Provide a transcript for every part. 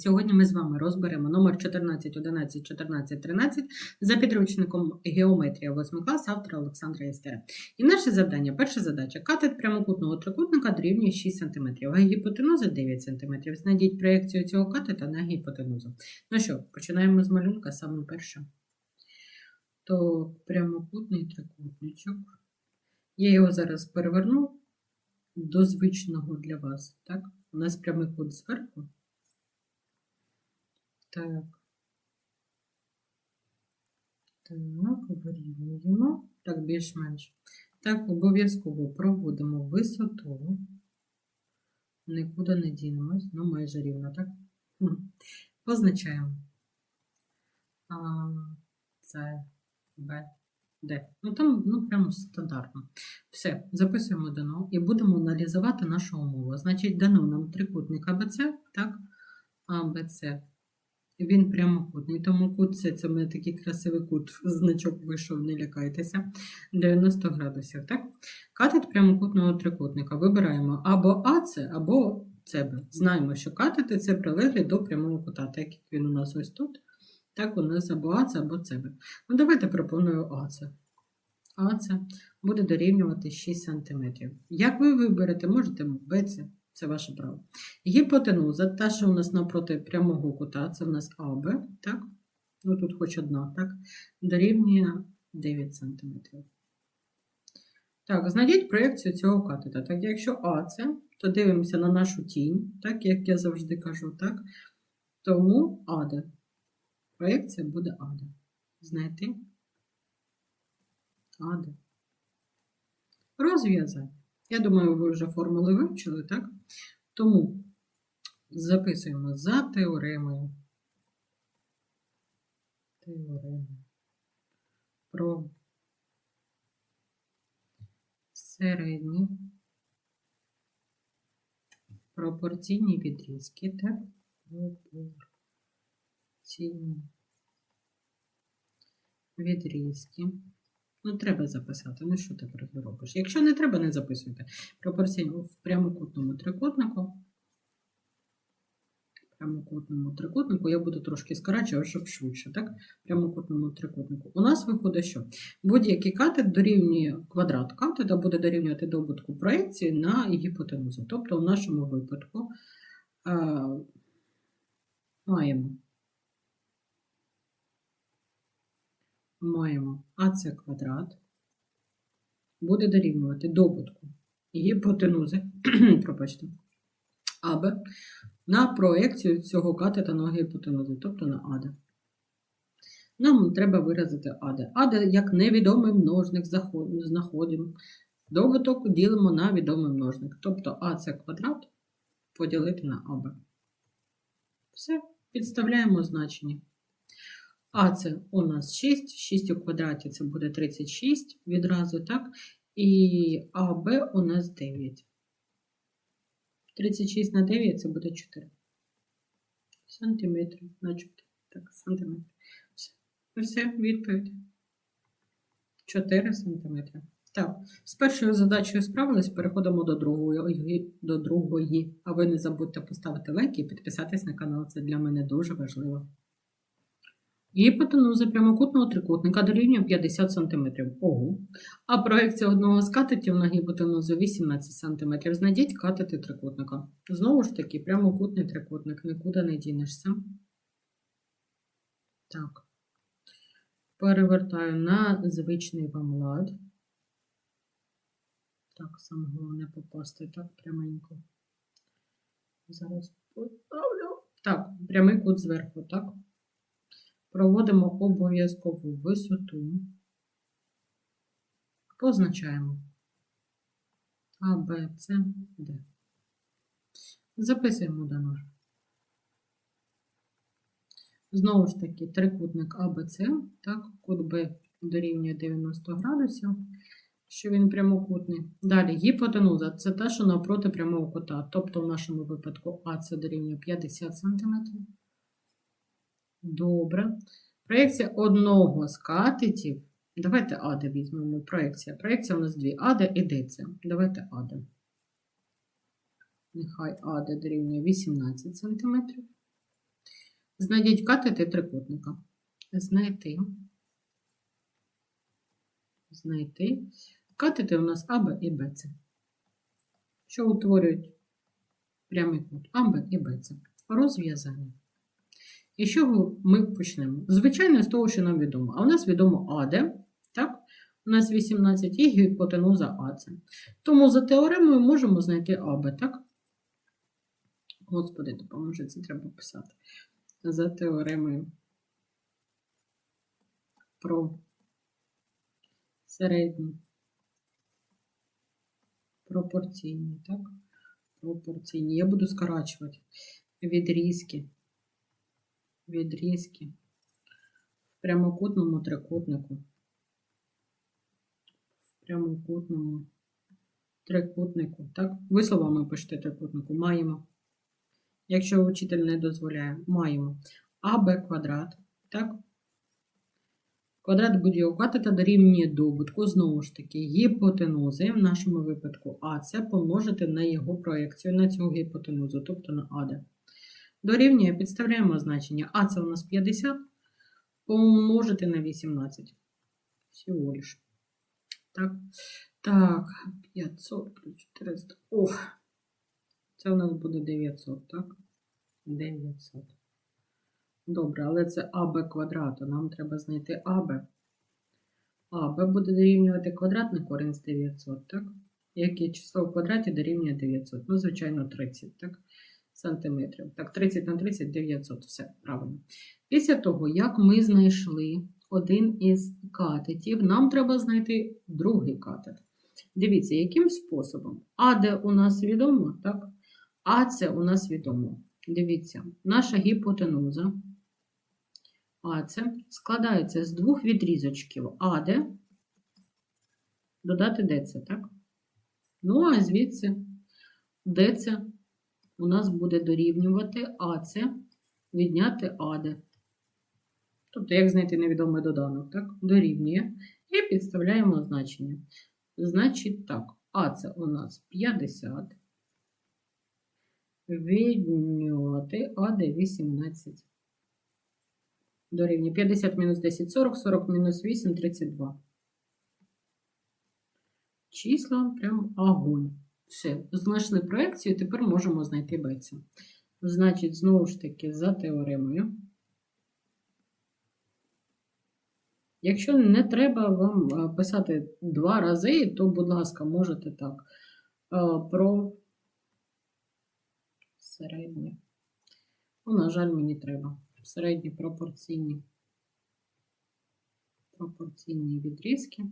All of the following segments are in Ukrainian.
Сьогодні ми з вами розберемо номер 14, 11, 14, 13 за підручником Геометрія 8 клас автора Олександра Єстера. І наше завдання, перша задача. Катет прямокутного трикутника дорівнює 6 см, а гіпотенуза 9 см. Знайдіть проєкцію цього катета на гіпотенузу. Ну що, починаємо з малюнка саме перше. То прямокутний трикутничок. Я його зараз переверну до звичного для вас. Так? У нас прямий кут зверху. Так. Так, вирівнюємо. Так, більш-менш. Так, обов'язково проводимо висоту. Нікуди не дінемось. Ну, майже рівно, так? Позначаємо. А, С, Б, Д. Ну, там, ну, прямо стандартно. Все, записуємо дано і будемо аналізувати нашу умову. Значить, дано нам трикутник АБЦ, так? АБЦ. Він прямокутний, тому кут це в мене такий красивий кут, значок вийшов, не лякайтеся. 90 градусів, так? Катет прямокутного трикутника. Вибираємо або АЦ, або СБ. Знаємо, що катети це прилеглі до прямого кута, так як він у нас ось тут. Так, у нас або АЦ, або СБ. Ну, давайте пропоную АЦ. АЦ буде дорівнювати 6 см. Як ви виберете, можете БЦ. Це ваше право. Гіпотенуза, та, що у нас навпроти прямого кута, це в нас АБ, так? Ну тут хоч одна, так? Дорівнює 9 см. Так, знайдіть проєкцію цього катета. Так, якщо АЦ, то дивимося на нашу тінь, так, як я завжди кажу, так? Тому АД. Проєкція буде АД. Знайти АД. Розв'язати. Я думаю, ви вже формули вивчили, так? Тому записуємо за теоремою. Теорема про середні пропорційні відрізки, так? Пропорційні відрізки. Ну, треба записати. Ну, що тепер робиш? Якщо не треба, не записуйте. Пропорційно в прямокутному трикутнику. Прямокутному трикутнику я буду трошки скорачувати, щоб швидше, так? Прямокутному трикутнику. У нас виходить, що будь-який катет дорівнює квадрат катета буде дорівнювати добутку проєкції на гіпотенузу. Тобто, в нашому випадку а, маємо. Маємо АЦ квадрат буде дорівнювати добутку гіпотенузи, пробачте, АБ на проекцію цього катета на гіпотенузи, тобто на АД. Нам треба виразити АД. АД як невідомий множник знаходимо. Добуток ділимо на відомий множник. Тобто АЦ квадрат поділити на АБ. Все, підставляємо значення. А це у нас 6, 6 у квадраті це буде 36 відразу, так? І АБ у нас 9. 36 на 9 це буде 4 сантиметри. На 4. Так, сантиметри. Все, Все, відповідь. 4 сантиметри. Так, з першою задачею справились, переходимо до другої, до другої. А ви не забудьте поставити лайк і підписатись на канал. Це для мене дуже важливо. Гіпотенуза прямокутного трикутника дорівнює 50 см. Ого. А проекція одного з катетів на гіпотенузу 18 см. Знайдіть катети трикутника. Знову ж таки, прямокутний трикутник, нікуди не дінешся. Так. Перевертаю на звичний вам лад. Так, саме головне попасти так пряменько. Зараз поставлю. Так, прямий кут зверху, так? Проводимо обов'язкову висоту, позначаємо А, Б, С, Д. Записуємо дано. Знову ж таки, трикутник АБЦ, так, кут Б дорівнює 90 градусів, що він прямокутний. Далі гіпотенуза це те, що навпроти прямого кута, тобто в нашому випадку АЦ дорівнює 50 см. Добре. Проєкція одного з катетів. Давайте АД візьмемо. Проєкція. Проєкція у нас дві. АД і ДЦ. Давайте АД. Нехай АД дорівнює 18 см. Знайдіть катети трикутника. Знайти. Знайти. Катети у нас АБ і БЦ. Що утворюють прямий кут АБ і БЦ. Розв'язання. І з чого ми почнемо? Звичайно, з того, що нам відомо. А у нас відомо АД, так? У нас 18 і гіпотенуза АЦ. Тому за теоремою можемо знайти АБ, так? Господи, допоможи, це треба писати. За теоремою про середні пропорційні, так? Пропорційні. Я буду скорачувати відрізки. Відрізки в прямокутному трикутнику. В прямокутному трикутнику. Так? Ви словами пишете трикутнику. Маємо. Якщо учитель не дозволяє, маємо АБ квадрат. Так? Квадрат будь-якого катета дорівнює добутку, знову ж таки, гіпотенузи, в нашому випадку АЦ помножити на його проєкцію на цю гіпотенузу, тобто на АД. Дорівнює, підставляємо значення. А це у нас 50 помножити на 18. Всього лиш. Так, так, 500 плюс 400. Ох, це у нас буде 900, так? 900. Добре, але це АБ квадрату. Нам треба знайти АБ. АБ буде дорівнювати квадратний корінь з 900, так? Яке число в квадраті дорівнює 900? Ну, звичайно, 30, так? Сантиметрів. Так, 30 на 30 900. Все, правильно. Після того, як ми знайшли один із катетів, нам треба знайти другий катет. Дивіться, яким способом? АД у нас відомо, так? АЦ у нас відомо. Дивіться, наша гіпотенуза АЦ складається з двох відрізочків АД, додати ДЦ, так? Ну, а звідси ДЦ у нас буде дорівнювати АЦ відняти АД. Тобто, як знайти невідомий доданок, так? Дорівнює. І підставляємо значення. Значить, так, АЦ у нас 50. Відняти АД 18. Дорівнює 50 мінус 10 40, 40 мінус 8 32. Числа прям огонь. Все, знайшли проекцію, тепер можемо знайти беця. Значить, знову ж таки, за теоремою. Якщо не треба вам писати два рази, то, будь ласка, можете так. Про середні. Ну, на жаль, мені треба. Середні пропорційні. Пропорційні відрізки.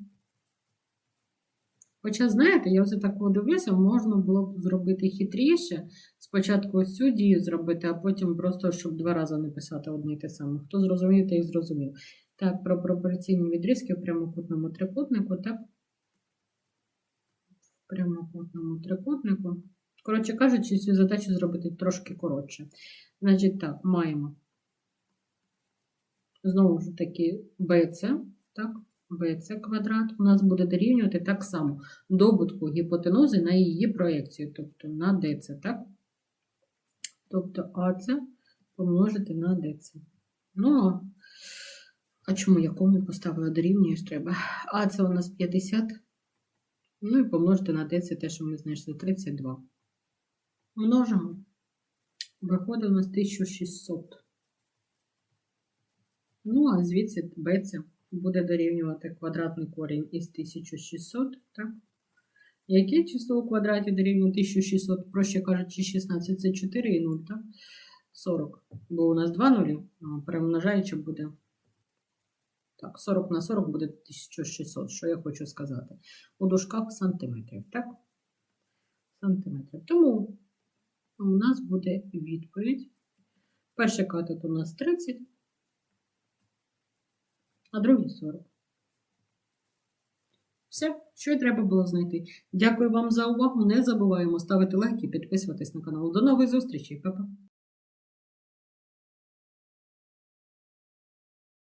Хоча, знаєте, я вже так дивлюся, можна було б зробити хитріше. Спочатку ось цю дію зробити, а потім просто, щоб два рази не писати одне і те саме. Хто зрозумів, той і зрозумів. Так, про пропорційні відрізки в прямокутному трикутнику, так? В прямокутному трикутнику. Коротше кажучи, цю задачу зробити трошки коротше. Значить, так, маємо. Знову ж таки, BC, так? BC квадрат у нас буде дорівнювати так само добутку гіпотенузи на її проєкцію, тобто на DC, так? Тобто AC помножити на DC. Ну, а чому якому поставила дорівнює треба? AC у нас 50. Ну і помножити на DC те, що ми знайшли 32. Множимо. Виходить у нас 1600. Ну, а звідси BC буде дорівнювати квадратний корінь із 1600, так? Яке число у квадраті дорівнює 1600? Проще кажучи, 16 це 4 і 0, так? 40. Бо у нас 2 нулі, перемножаючи буде. Так, 40 на 40 буде 1600, що я хочу сказати. У дужках сантиметрів, так? Сантиметрів. Тому у нас буде відповідь. Перший катет у нас 30 а другий 40. Все, що й треба було знайти. Дякую вам за увагу. Не забуваємо ставити лайки і підписуватись на канал. До нових зустрічей, Па-па!